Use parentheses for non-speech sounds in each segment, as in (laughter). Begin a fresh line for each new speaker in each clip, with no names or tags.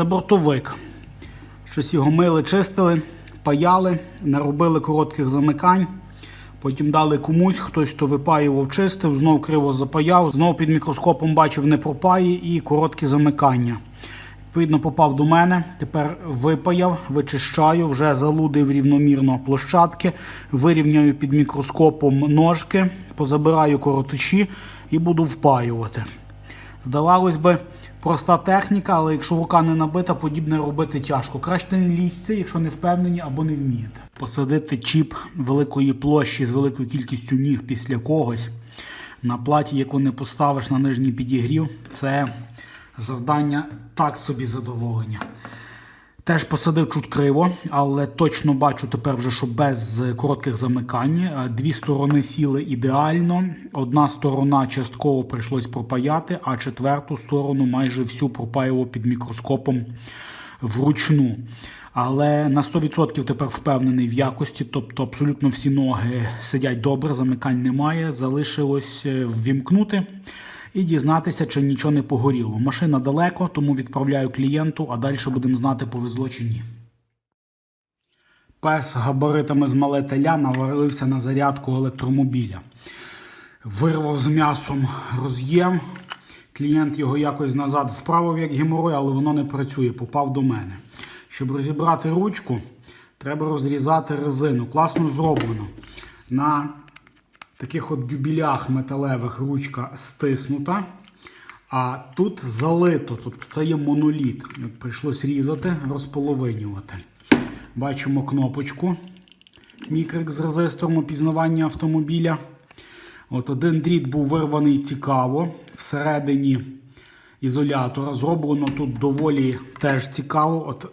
Це бортовик. Щось його мили, чистили, паяли, наробили коротких замикань. Потім дали комусь, хтось то випаював, чистив, знов криво запаяв, знов під мікроскопом бачив не пропаї і короткі замикання. Відповідно, попав до мене. Тепер випаяв, вичищаю, вже залудив рівномірно площадки, вирівняю під мікроскопом ножки, позабираю коротичі і буду впаювати. Здавалось би, проста техніка, але якщо рука не набита, подібне робити тяжко. Краще не лізьте, якщо не впевнені або не вмієте. Посадити чіп великої площі з великою кількістю ніг після когось на платі, яку не поставиш на нижній підігрів, це завдання так собі задоволення. Теж посадив чуть криво, але точно бачу тепер вже, що без коротких замикань. Е, Дві сторони сіли ідеально. Одна сторона частково прийшлось пропаяти, а четверту сторону майже всю пропаював під мікроскопом вручну. Але на 100% тепер впевнений в якості, тобто абсолютно всі ноги сидять добре, замикань немає. Залишилось е, ввімкнути і дізнатися, чи нічого не погоріло. Машина далеко, тому відправляю клієнту, а далі будемо знати, повезло чи ні. Пес габаритами з мале теля навалився на зарядку електромобіля. Вирвав з м'ясом роз'єм. Клієнт його якось назад вправив, як геморой, але воно не працює, попав до мене. Щоб розібрати ручку, треба розрізати резину. Класно зроблено. На таких от дюбілях металевих ручка стиснута, а тут залито. Тобто це є моноліт. Прийшлось різати, розполовинювати. Бачимо кнопочку. Мікрик з резистором опізнавання автомобіля. От Один дріт був вирваний цікаво. Всередині ізолятора. Зроблено тут доволі теж цікаво. От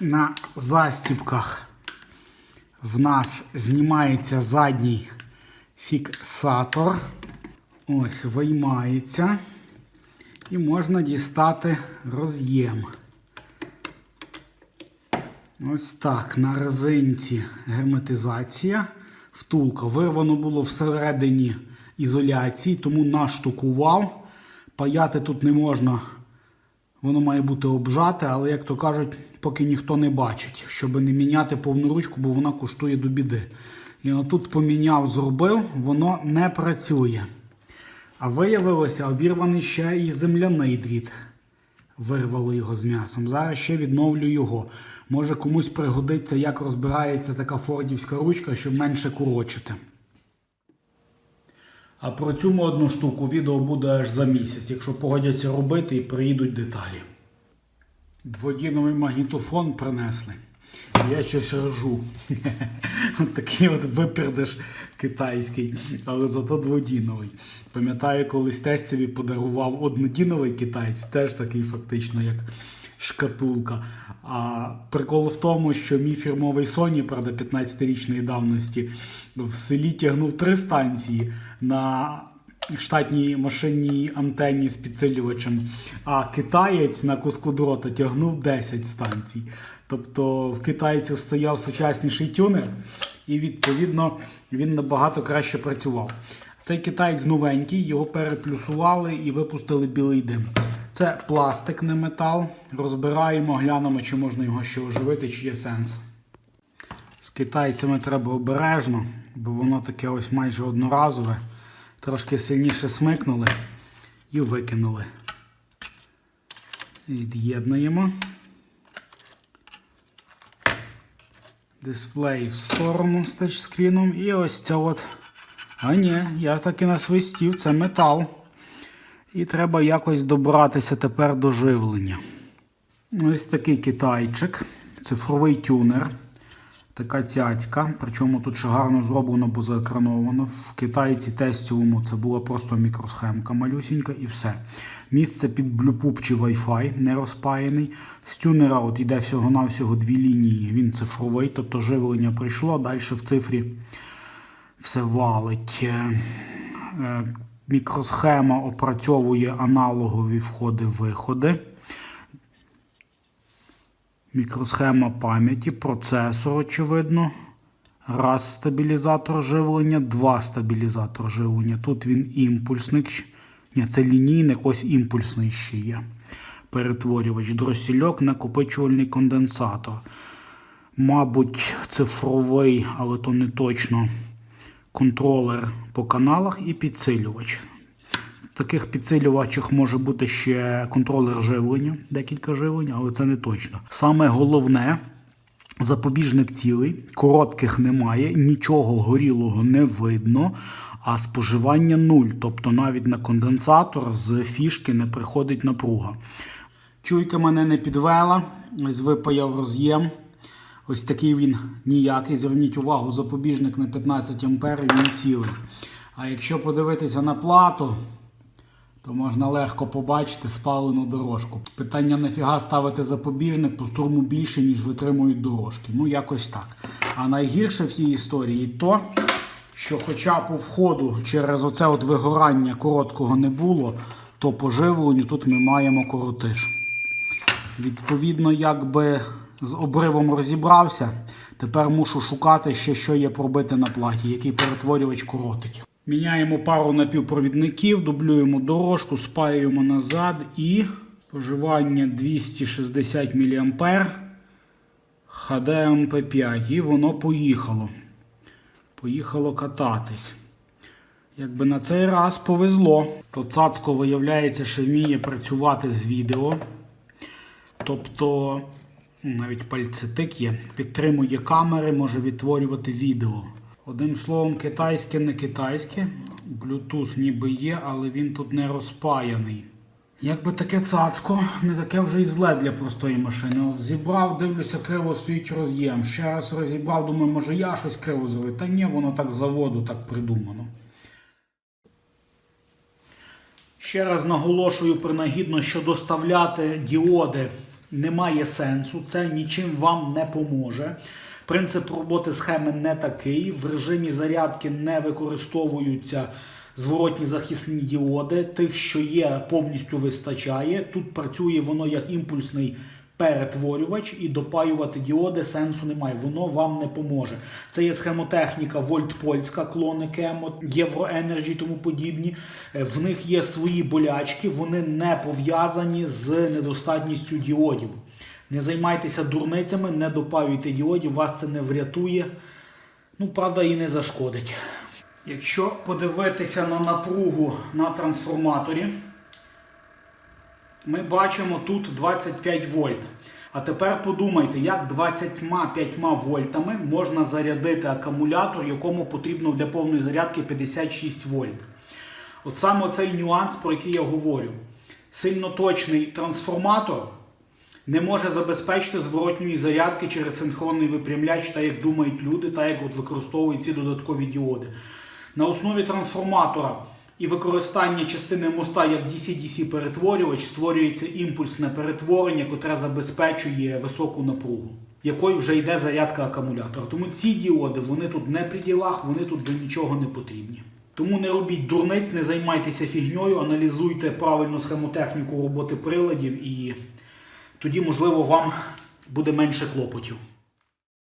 На застібках в нас знімається задній фіксатор. Ось, виймається. І можна дістати роз'єм. Ось так. На резинці герметизація. Втулка. Вирвано було всередині ізоляції, тому наштукував. Паяти тут не можна. Воно має бути обжате, але, як то кажуть, поки ніхто не бачить, щоб не міняти повну ручку, бо вона коштує до біди. І отут поміняв, зробив, воно не працює. А виявилося, обірваний ще і земляний дріт. Вирвало його з м'ясом. Зараз ще відновлю його. Може комусь пригодиться, як розбирається така фордівська ручка, щоб менше курочити. А про цю модну штуку відео буде аж за місяць, якщо погодяться робити і приїдуть деталі. Дводіновий магнітофон принесли. Я щось ржу. (laughs) От такий от випердиш китайський, але зато дводіновий. Пам'ятаю, колись тестові подарував однодіновий китаєць, теж такий фактично, як шкатулка. А прикол в тому, що мій фірмовий Sony, правда, 15-річної давності, в селі тягнув три станції на штатній машинній антенні з підсилювачем, а китаєць на куску дрота тягнув 10 станцій. Тобто в китайців стояв сучасніший тюнер, і відповідно він набагато краще працював. Цей китаєць новенький, його переплюсували і випустили білий дим. Це пластик, не метал. Розбираємо, глянемо, чи можна його ще оживити, чи є сенс. З китайцями треба обережно, бо воно таке ось майже одноразове. Трошки сильніше смикнули і викинули. Від'єднуємо. Дисплей в сторону з тачскріном. І ось ця от. А ні, я таки насвистів, це метал. І треба якось добратися тепер до живлення. Ось такий китайчик, цифровий тюнер. Така цяцька. Причому тут ще гарно зроблено, бо заекрановано. В китайці тестовому це була просто мікросхемка малюсінька і все. Місце під блюпуп чи Wi-Fi не розпаяний. З тюнера от йде всього-навсього дві лінії. Він цифровий, тобто живлення прийшло, далі в цифрі все валить. Е, Мікросхема опрацьовує аналогові входи-виходи. Мікросхема пам'яті, процесор, очевидно. Раз стабілізатор живлення, два стабілізатор живлення. Тут він імпульсник. Ні, це лінійник, ось імпульсний ще є. перетворювач, дросільок, накопичувальний конденсатор. Мабуть, цифровий, але то не точно. Контролер по каналах і підсилювач. Таких підсилювачах може бути ще контролер живлення, декілька живлень, але це не точно. Саме головне, запобіжник цілий, коротких немає, нічого горілого не видно, а споживання нуль. Тобто навіть на конденсатор з фішки не приходить напруга. Чуйка мене не підвела, ось випаяв роз'єм. Ось такий він ніякий. Зверніть увагу, запобіжник на 15 ампер, він цілий. А якщо подивитися на плату, то можна легко побачити спалену дорожку. Питання нафіга ставити запобіжник по струму більше, ніж витримують дорожки. Ну, якось так. А найгірше в тій історії то, що хоча по входу через оце от вигорання короткого не було, то по живленню тут ми маємо коротиш. Відповідно, якби з обривом розібрався, тепер мушу шукати ще, що є пробите на платі, який перетворювач коротить. Міняємо пару напівпровідників, дублюємо дорожку, спаюємо назад і споживання 260 мА HDMP5. І воно поїхало. Поїхало кататись. Якби на цей раз повезло, то цацко виявляється, що вміє працювати з відео. Тобто, навіть пальцетик є, підтримує камери, може відтворювати відео. Одним словом, китайське не китайське. Bluetooth ніби є, але він тут не розпаяний. Якби таке цацко, не таке вже й зле для простої машини. Зібрав, дивлюся, криво стоїть роз'єм. Ще раз розібрав, думаю, може я щось криво зробив. Та ні, воно так заводу так придумано. Ще раз наголошую принагідно, що доставляти діоди немає сенсу, це нічим вам не поможе. Принцип роботи схеми не такий. В режимі зарядки не використовуються зворотні захисні діоди. Тих, що є, повністю вистачає. Тут працює воно як імпульсний перетворювач і допаювати діоди сенсу немає. Воно вам не поможе. Це є схемотехніка Вольтпольська, клони Кемо, Євроенерджі тому подібні. Е, В них є свої болячки, вони не пов'язані з недостатністю діодів. Не займайтеся дурницями, не допаюйте діодів, вас це не врятує. Ну, правда, і не зашкодить. Якщо подивитися на напругу на трансформаторі, ми бачимо тут 25 вольт. А тепер подумайте, як 25 вольтами можна зарядити акумулятор, якому потрібно для повної зарядки 56 вольт. От саме цей нюанс, про який я говорю. Сильно точний трансформатор не може забезпечити зворотньої зарядки через синхронний випрямляч, так як думають люди, так як от використовують ці додаткові діоди. На основі трансформатора і використання частини моста як DC-DC перетворювач створюється імпульсне перетворення, яке забезпечує високу напругу, якою вже йде зарядка акумулятора. Тому ці діоди вони тут не при ділах, вони тут до нічого не потрібні. Тому не робіть дурниць, не займайтеся фігньою, аналізуйте правильну схемотехніку роботи приладів і тоді, можливо, вам буде менше клопотів.